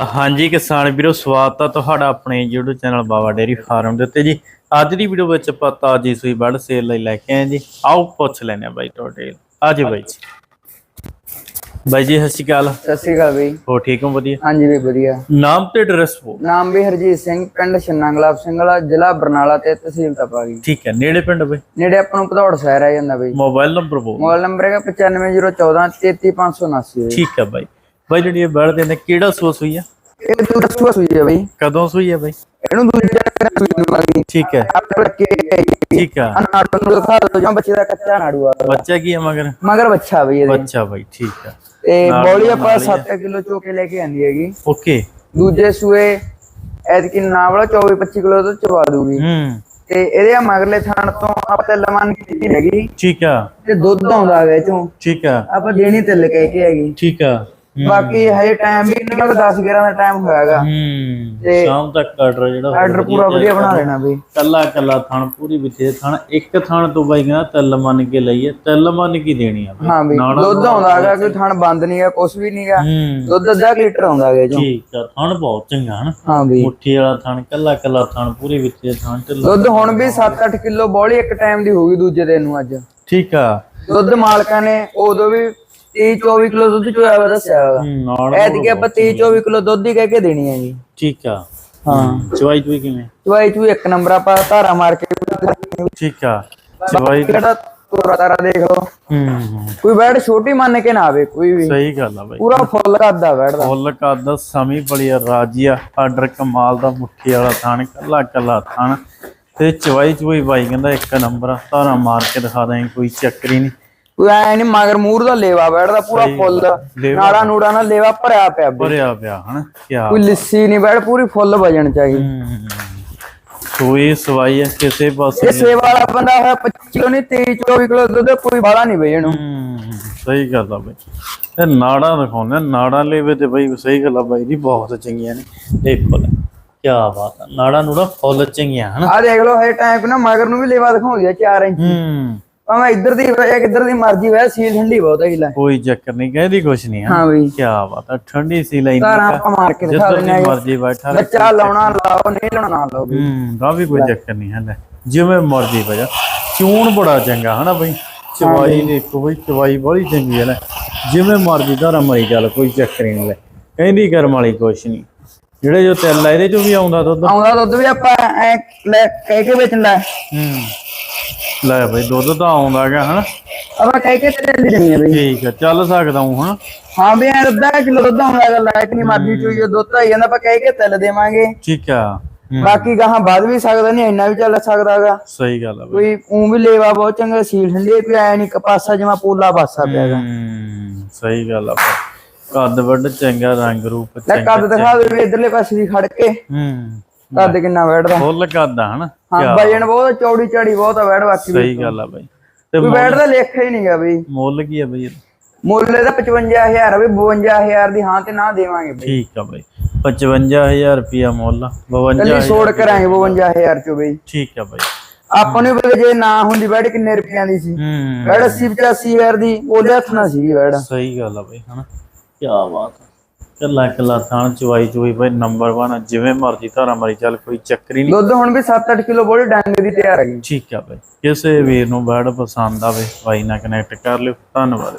ਹਾਂਜੀ ਕਿਸਾਨ ਵੀਰੋ ਸਵਾਗਤ ਆ ਤੁਹਾਡਾ ਆਪਣੇ YouTube channel Baba dairy farm ਦੇ ਉੱਤੇ ਜੀ। ਅੱਜ ਦੀ ਵੀਡੀਓ ਵਿੱਚ ਆਪਾਂ ਤਾਜੀ ਸੂਈ ਬੜ ਸੇਲ ਲਈ ਲੈ ਕੇ ਆਏ ਜੀ। ਆਓ ਪੁੱਛ ਲੈਨੇ ਆ ਬਾਈ ਤੁਹਾਡੇ। ਆਜੋ ਬਾਈ ਜੀ। ਬਾਈ ਜੀ ਸਤਿ ਸ਼੍ਰੀ ਅਕਾਲ। ਸਤਿ ਸ਼੍ਰੀ ਅਕਾਲ ਬਈ। ਹੋ ਠੀਕ ਹੋ? ਵਧੀਆ? ਹਾਂਜੀ ਬਈ ਵਧੀਆ। ਨਾਮ ਤੇ ਐਡਰੈਸ ਹੋ ਨਾਮ ਵੀ ਹਰਜੀਤ ਸਿੰਘ ਪਿੰਡ ਛੰਨਾ ਗੁਲਾਬ ਸਿੰਘ ਵਾਲਾ ਜ਼ਿਲ੍ਹਾ ਬਰਨਾਲਾ ਤੇ ਤਹਿਸੀਲ ਤਪਾਗੀ ਠੀਕ ਹੈ ਨੇੜੇ ਪਿੰਡ ਬਾਈ? ਨੇੜੇ ਆਪਾਂ ਨੂੰ ਭਦੌੜ ਸ਼ਹਿਰ ਆ ਜਾਂਦਾ ਬਈ। ਮੋਬਾਈਲ ਨੰਬਰ ਬੋ ਮੋਬਾਈਲ ਨੰਬਰ ਹੈਗਾ 95014 33579 ਬਈ ਠੀਕ ਹੈ ਬਾਈ। ਬਾਈ ਜਿਹੜੀ ਇਹ ਬੜ ਦੇ ਨੇ ਕਿਹੜਾ ਸੂਸ ਹੋਈ ਆ? ਇਹ ਦੂਜਾ ਸੂਆ ਸੂਈ ਹੈ ਬਈ। ਕਦੋਂ ਸੂਈ ਆ ਬਾਈ? ਇਹਨੂੰ ਦੂਜਾ ਸੂਈ ਨੂੰ ਲੱਗੀ ਠੀਕ ਹੈ। ਆਪਣੇ ਕੇ ਠੀਕ ਆ। ਨਾੜੂ ਨੂੰ ਦਿਖਾ ਦੋ ਜਾਂ ਬੱਚੇ ਦਾ ਕੱਚਾ ਨਾੜੂ ਆ। ਬੱਚਾ ਕੀ ਆ ਮਗਰ? ਮਗਰ ਬੱਚਾ ਬਈ ਇਹਦੇ। ਬੱਚਾ ਬਾਈ ਠੀਕ ਆ। ਤੇ ਬੋਲੀ ਆਪਾਂ ਹੀ ਆ। 7 ਕਿਲੋ ਚੋਕੇ ਲੈ ਕੇ ਆਂਦੀ ਹੈਗੀ। ਓਕੇ। ਦੂਜੇ ਸੂਏ ਐਤਕੀ ਨਾ ਵਾਲਾ 24 25 ਕਿਲੋ ਤੋਂ ਚਵਾ ਦੂਗੀ। ਹੂੰ। ਤੇ ਇਹਦੇ ਆ ਮਗਰਲੇ ਥਣ ਤੋਂ ਆਪਾਂ ਤੇ ਲਮਨ ਕੀਤੀ ਹੈਗੀ। ਠੀਕ ਆ। ਤੇ ਦੁੱਧ ਆਉਂਦਾ ਚੋਂ ਠੀਕ ਆ। ਆਪਾਂ ਦੇਣੀ ਤੇ ਕਹਿ ਕੇ ਹੈਗੀ। ਠੀਕ ਆ। ਹੂੰ। ਬਾਕੀ ਹਜੇ ਟਾਈਮ ਵੀ ਇਹਨਾਂ ਦਾ 10 11 ਦਾ ਟਾਈਮ ਹੋਇਆਗਾ ਹੂੰ। ਸ਼ਾਮ ਤੱਕ ਆਰਡਰ ਜਿਹੜਾ ਆਰਡਰ ਪੂਰਾ ਵਧੀਆ ਬਣਾ ਲੈਣਾ ਬਈ ਕੱਲਾ ਕੱਲਾ ਥਣ ਪੂਰੀ ਵਿੱਚੇ ਥਣ ਇੱਕ ਥਣ ਤੋਂ ਬਾਈ ਕਹਿੰਦਾ ਤਿੱਲ ਮੰਨ ਕੇ ਲਈਏ ਤਿੱਲ ਮੰਨ ਕੇ ਦੇਣੀ ਆ। ਹਾਂ ਨਾੜਾ ਦੁੱਧ ਆਉਂਦਾ ਹੈਗਾ ਕੋਈ ਥਣ ਬੰਦ ਨਹੀਂਗਾ ਕੁਛ ਵੀ ਨਹੀਂਗਾ ਹੂੰ। ਦੁੱਧ ਅੱਧਾ ਕੁ ਲੀਟਰ ਆਉਂਦਾ ਹੈਗਾ ਇਹ ਚੋਂ। ਠੀਕ ਆ ਥਣ ਬਹੁਤ ਚੰਗਾ ਹਨ। ਹਾਂ ਬਈ ਮੁੱਠੀ ਵਾਲਾ ਥਣ ਕੱਲਾ ਕੱਲਾ ਥਣ ਪੂਰੀ ਵਿੱਚੇ ਥਣ ਢਿੱਲਾ ਦੁੱਧ ਹੁਣ ਵੀ 7-8 ਕਿਲੋ ਬੋਲੀ ਇੱਕ ਟਾਈਮ ਦੀ ਹੋਊਗੀ ਦੂਜੇ ਦਿਨ ਨੂੰ ਅੱਜ। ਠੀਕ ਆ। ਦੁੱਧ ਮਾਲਕਾਂ ਨੇ ਉਦੋਂ ਵੀ 30-24 ਕਿਲੋ ਦੁੱਧ ਚੋਇਆ ਵਾ ਦੱਸਿਆ ਹੈਗਾ ਹੂੰ, ਨਾਲ ਐਤਕੀ ਆਪਾਂ 30-24 ਕਿਲੋ ਦੁੱਧ ਹੀ ਕਹਿ ਕੇ ਦੇਣੀ ਹੈਗੀ ਠੀਕ ਆ। ਹਾਂ। ਚਵਾਈ ਚੁਈ ਕਿਵੇਂ? ਚਵਾਈ ਚੂ ਇੱਕ ਨੰਬਰ ਆਪਾਂ ਧਾਰਾ ਮਾਰ ਕੇ ਠੀਕ ਆ। ਚਵਾਈ ਕਿਹੜਾ ਤੋਰਾ ਤਾਰਾ ਦੇਖ ਲਓ। ਹੂੰ ਕੋਈ ਬੈਡ ਛੋਟੀ ਮੰਨ ਕੇ ਨਾ ਆਵੇ ਕੋਈ ਵੀ। ਸਹੀ ਗੱਲ ਆ ਬਾਈ। ਪੂਰਾ ਫੁੱਲ ਕਰਦਾ ਬੈਠਦਾ ਫੁੱਲ ਕਰਦਾ ਸਮੀ ਬੜੀ ਆ। ਰਾਜੀਆ ਆਰਡਰ ਕਮਾਲ ਦਾ ਮੁੱਠੀ ਵਾਲਾ ਥਾਣ ਕੱਲਾ ਕੱਲਾ ਥਾਣ ਤੇ ਚਵਾਈ ਚਵਾਈ ਬਾਈ ਕਹਿੰਦਾ ਇੱਕ ਨੰਬਰ ਆ ਧਾਰਾ ਮਾਰ ਕੇ ਦਿਖਾ ਦਾਂ ਕੋਈ ਚੱਕਰ ਹੀ ਨਹੀਂ। ਕੋਈ ਐ ਨਹੀਂ ਮਗਰ ਮੂਰ ਦਾ ਲੇਵਾ ਬੈਠਦਾ ਪੂਰਾ ਫੁੱਲ। ਨਾੜਾ ਨੂੜਾ ਨਾਲ ਲੇਵਾ ਭਰਿਆ ਪਿਆ। ਭਰਿਆ ਪਿਆ ਹਨਾ? ਕਿਆ ਕੋਈ ਲਿੱਸੀ ਨਹੀਂ ਬੈਠ ਪੂਰੀ ਫੁੱਲ ਵਜਣ ਚਾਹੀਦੀ ਹੂੰ। ਸੋਈ ਸਵਾਈ ਆ ਕਿਸੇ ਪਾਸੇ ਇਹ ਸੇਵਾ ਵਾਲਾ ਬੰਦਾ ਹੋਇਆ 25 ਕਿਲੋ ਨਹੀਂ 23 24 ਕਿਲੋ ਦੁੱਧ ਕੋਈ ਬਾਲਾ ਨਹੀਂ ਹੂੰ, ਸਹੀ ਗੱਲ ਆ ਬਾਈ। ਇਹ ਨਾੜਾ ਦਿਖਾਉਂਦੇ ਨਾੜਾ ਲੈਵੇ ਤੇ ਬਾਈ ਸਹੀ ਗੱਲ ਆ ਬਾਈ ਦੀ ਬਹੁਤ ਚੰਗੀਆਂ ਨੇ। ਦੇਖੋ ਲੈ ਕੀ ਬਾਤ ਆ। ਨਾੜਾ ਨੂੜਾ ਫੁੱਲ ਚੰਗੀਆਂ ਹਨਾ? ਆ ਦੇਖ ਲਓ ਹੇ ਟਾਈਮ ਨਾ ਮਗਰ ਨੂੰ ਵੀ ਲੇਵਾ ਦਿਖਾਉਂਦੀ ਆ 4 ਇੰਚ। ਹੂੰ। ਭਾਵੇਂ ਇੱਧਰ ਦੀ ਵਜਾ ਕਿੱਧਰ ਦੀ ਮਰਜ਼ੀ ਵੈ ਸੀਲ ਠੰਡੀ ਬਹੁਤ ਹੈਗੀ ਲੈ। ਕੋਈ ਚੱਕਰ ਨਹੀਂ ਕਹਿੰਦੀ ਕੁਛ ਨਹੀਂ ਹਾਂ ਬਈ। ਕੀ ਬਾਤ ਆ ਠੰਡੀ ਸੀ ਲਾਈ ਤਾਰਾਂ ਆਪਾਂ ਮਾਰ ਕੇ ਦਿਖਾ ਦਿੰਦੇ ਦੀ ਆ ਮਰਜ਼ੀ ਬੈਠਾ। ਬੱਚਾ ਲਾਉਣਾ ਲਾਓ ਨਹੀਂ ਲਾਉਣਾ ਨਾ ਲਾਓ। ਹੂੰ ਦਾ ਵੀ ਕੋਈ ਚੱਕਰ ਨਹੀਂ ਹੈ ਲੈ। ਜਿਵੇਂ ਮਰਜ਼ੀ ਵਜਾ ਚੂਣ ਬੜਾ ਚੰਗਾ ਹਨਾ ਬਈ? ਚਵਾਈ ਦੇਖੋ ਬਈ ਚਵਾਈ ਬੜੀ ਚੰਗੀ ਹੈ ਲੈ। ਜਿਵੇਂ ਮਰਜ਼ੀ ਧਾਰਾ ਮਰੀ ਚੱਲ ਕੋਈ ਚੱਕਰ ਹੀ ਨਹੀਂ ਲੈ। ਕਹਿੰਦੀ ਕਰਮ ਵਾਲੀ ਕੁਛ ਨਹੀਂ। ਜਿਹੜੇ ਜੋ ਤਿੱਲ ਆ ਇਹਦੇ ਚੋਂ ਵੀ ਆਉਂਦਾ ਦੁੱਧ? ਆਉਂਦਾ ਦੁੱਧ ਵੀ ਆਪਾਂ ਐ ਲੈ ਕਹਿ ਕੇ ਵੇਚਣ ਹੂੰ। ਲੈ ਬਈ ਦੁੱਧ ਤਾਂ ਆਉਂਦਾ ਹੈਗਾ ਹਨਾ? ਆਪਾਂ ਕਹਿ ਕੇ ਤੇ ਲੈ ਜਣੀ ਬਈ। ਠੀਕ ਆ ਚੱਲ ਸਕਦਾ ਹੂੰ ਹਨਾ? ਹਾਂ ਵੀ ਐ ਅੱਧਾ ਕਿਲੋ ਦੁੱਧ ਆਉਂਦਾ ਹੈਗਾ ਲਾਇਕ ਨਹੀਂ ਮਰਜ਼ੀ ਚੋਈ ਦੁੱਧ ਆਈ ਜਾਂਦਾ ਆਪਾਂ ਕਹਿ ਕੇ ਤਿਲ ਦੇਵਾਂਗੇ। ਠੀਕ ਆ ਹੂੰ, ਬਾਕੀ ਗਾਹਾਂ ਵੱਧ ਵੀ ਸਕਦਾ ਨਹੀਂ ਇੰਨਾ ਵੀ ਚੱਲ ਸਕਦਾ ਹੈਗਾ। ਸਹੀ ਗੱਲ ਆ ਬਈ। ਕੋਈ ਉਂ ਵੀ ਲੇਵਾ ਬਹੁਤ ਚੰਗਾ ਸੀਲ ਠੰਡੀ ਹੈ, ਕੋਈ ਐ ਨਹੀਂ ਕਪਾਸਾ ਜਿਵੇਂ ਪੋਲਾ ਪਾਸਾ ਪਿਆ ਹੈਗਾ। ਹੂੰ ਸਹੀ ਗੱਲ ਆ ਬਈ। ਕੱਦ ਵੱਡ ਚੰਗਾ ਰੰਗ ਰੂਪ ਲੈ ਚੰਗਾ ਕੱਦ ਦਿਖਾ ਦੇ ਵੀ ਇਧਰਲੇ ਪਾਸੇ ਦੀ ਖੜ ਕੇ। ਹੂੰ। ਕੱਦ ਕਿੰਨਾ ਬੈਠਦਾ? ਫੁੱਲ ਕੱਦ ਆ ਹਨਾ? ਹਾਂ ਵਜਨ ਬਹੁਤ ਚੌੜੀ ਚਾੜੀ ਬਹੁਤ ਆ ਬੈਠ ਬਾਕੀ। ਸਹੀ ਗੱਲ ਆ ਬਾਈ। ਤੇ ਕੋਈ ਬੈਠਦਾ ਲੇਖਾ ਹੀ ਨਹੀਂਗਾ ਬਈ। ਮੁੱਲ ਕੀ ਆ ਬਈ? ਮੁੱਲ ਇਹਦਾ 55000 ਆ ਵੀ 52000 ਦੀ ਹਾਂ ਤੇ ਨਾ ਦੇਵਾਂਗੇ ਬਈ। ਠੀਕ ਆ ਬਈ। 55000 ਰੁਪਿਆ ਮੁੱਲ ਆ, 52 ਕੱਲੀ ਛੋੜ ਕਰਾਂਗੇ 52000 ਚੋਂ ਬਈ। ਠੀਕ ਆ ਬਈ। ਆਪਾਂ ਨੂੰ ਵੀ ਜੇ ਨਾ ਹੁੰਦੀ ਬੈਠ ਕਿੰਨੇ ਰੁਪਈਆਂ ਦੀ ਸੀ। ਬੈਠ 80 85000 ਦੀ ਉਹਦੇ ਹੱਥ ਨਾਲ ਸੀਗੀ ਬੈਠ। ਸਹੀ ਗੱਲ ਆ ਬਈ ਹਨਾ? ਕੀ ਬਾਤ ਆ। ਕੱਲਾ ਕੱਲਾ ਥਾਣ ਚਵਾਈ ਚੁਈ ਬਈ ਨੰਬਰ 1 ਜਿਵੇਂ ਮਰਜ਼ੀ ਧਾਰਾ ਮਰੀ ਚੱਲ ਕੋਈ ਚੱਕਰ ਹੀ ਨਹੀਂ। ਦੁੱਧ ਹੁਣ ਵੀ 7-8 ਕਿਲੋ ਬੋਲੀ ਡੰਗ ਦੀ ਤਿਆਰ ਹੈਗੀ। ਠੀਕ ਆ ਬਈ ਕਿਸੇ ਵੀਰ ਨੂੰ ਬੈਡ ਪਸੰਦ ਆਵੇ ਬਾਈ ਨਾਲ ਕਨੈਕਟ ਕਰ ਲਿਓ ਧੰਨਵਾਦ।